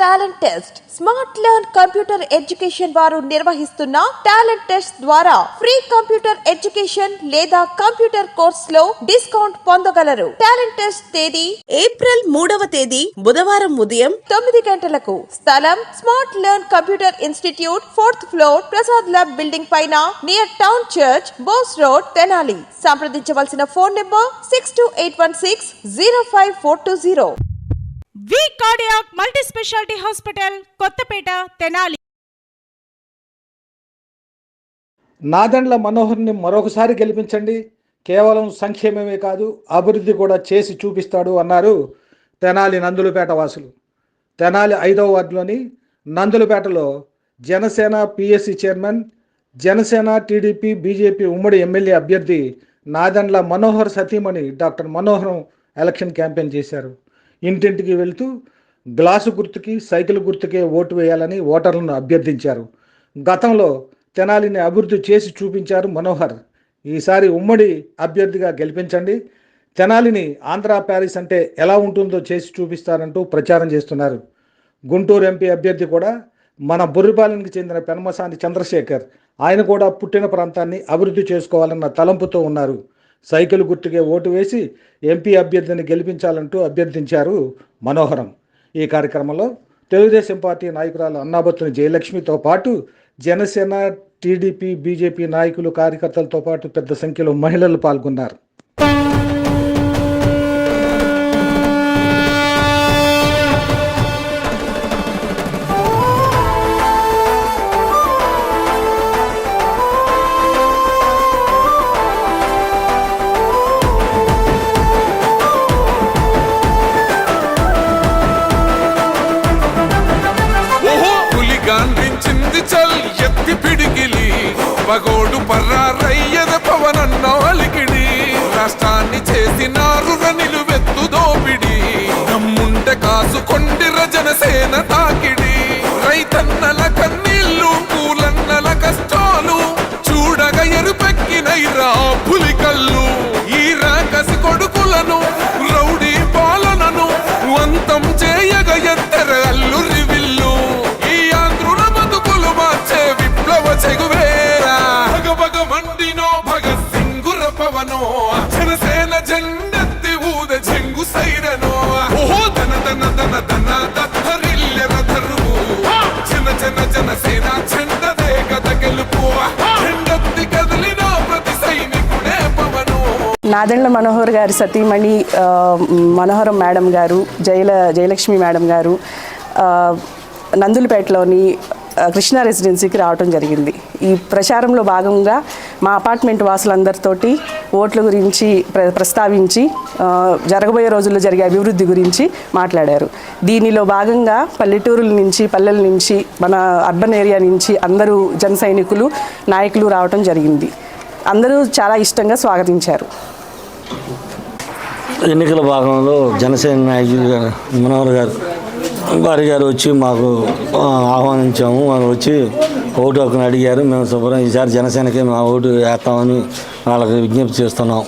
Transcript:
Talent test. Smart learn computer education వారు నిర్వహిస్తున్న talent test ద్వారా ఫ్రీ కంప్యూటర్ ఎడ్యుకేషన్ లేదా కంప్యూటర్ కోర్స్లో డిస్కౌంట్ పొందగలరు. టాలెంట్ టెస్ట్ తేదీ ఏప్రిల్ మూడవ తేదీ బుధవారం ఉదయం తొమ్మిది గంటలకు. స్థలం smart learn computer institute fourth floor Prasad lab building పైన near town church Bose road Tenali. సంప్రదించవలసిన phone number six two eight one six zero five four two zero. V cardiac multi speciality hospital Kothapeta Tenali. Nadendla మనోహర్ని మరొకసారి గెలిపించండి. కేవలం సంక్షేమమే కాదు అభివృద్ధి కూడా చేసి చూపిస్తాడు అన్నారు తెనాలి నందులపేట వాసులు. తెనాలి ఐదవ వార్డులోని నందులపేటలో Janasena PSC chairman Janasena TDP BJP ఉమ్మడి ఎమ్మెల్యే అభ్యర్థి నాదండ్ల మనోహర్ సతీమణి డాక్టర్ మనోహరం ఎలక్షన్ క్యాంపెయిన్ చేశారు. ఇంటింటికి వెళ్తూ గ్లాసు గుర్తుకి సైకిల్ గుర్తుకే ఓటు వేయాలని ఓటర్లను అభ్యర్థించారు. గతంలో తెనాలిని అభివృద్ధి చేసి చూపించారు మనోహర్. ఈసారి ఉమ్మడి అభ్యర్థిగా గెలిపించండి. తెనాలిని ఆంధ్ర ప్యారిస్ అంటే ఎలా ఉంటుందో చేసి చూపిస్తారంటూ ప్రచారం చేస్తున్నారు. గుంటూరు ఎంపీ అభ్యర్థి కూడా మన బొర్రిపాలెనికి చెందిన పెనమసాని చంద్రశేఖర్. ఆయన కూడా పుట్టిన ప్రాంతాన్ని అభివృద్ధి చేసుకోవాలన్న తలంపుతో ఉన్నారు. సైకిల్ గుర్తుకే ఓటు వేసి ఎంపీ అభ్యర్థిని గెలిపించాలంటూ అభ్యర్థించారు మనోహరం. ఈ కార్యక్రమంలో తెలుగుదేశం పార్టీ నాయకురాలు అన్నాబత్తుని జయలక్ష్మితో పాటు జనసేన టీడీపీ బీజేపీ నాయకులు కార్యకర్తలతో పాటు పెద్ద సంఖ్యలో మహిళలు పాల్గొన్నారు. గాంధించింది చల్ ఎత్తి పిడికిలి. పగోడు పర్రారయ్యద పవనన్న అలికిడి. రాష్ట్రాన్ని చేసినారు నిలువెత్తు దోపిడి. నమ్ముంటే కాసుకొండి రజనసేన నాదెండ్ల మనోహర్ గారి సతీమణి మనోహరం మేడం గారు జయల జయలక్ష్మి మేడం గారు నందులపేటలోని కృష్ణా రెసిడెన్సీకి రావటం జరిగింది. ఈ ప్రచారంలో భాగంగా మా అపార్ట్మెంట్ వాసులందరితోటి ఓట్ల గురించి ప్ర ప్రస్తావించి జరగబోయే రోజుల్లో జరిగే అభివృద్ధి గురించి మాట్లాడారు. దీనిలో భాగంగా పల్లెటూరుల నుంచి పల్లెల నుంచి మన అర్బన్ ఏరియా నుంచి అందరూ జన సైనికులు నాయకులు రావటం జరిగింది. అందరూ చాలా ఇష్టంగా స్వాగతించారు. ఎన్నికల భాగంలో జనసేన నాయకులు గారు మనోహర్ గారు వారి గారు వచ్చి మాకు ఆహ్వానించాము. వారు వచ్చి ఓటు ఒకరిని అడిగారు. మేము శుభ్రం ఈసారి జనసేనకే మా ఓటు వేస్తామని వాళ్ళకి విజ్ఞప్తి చేస్తున్నాం.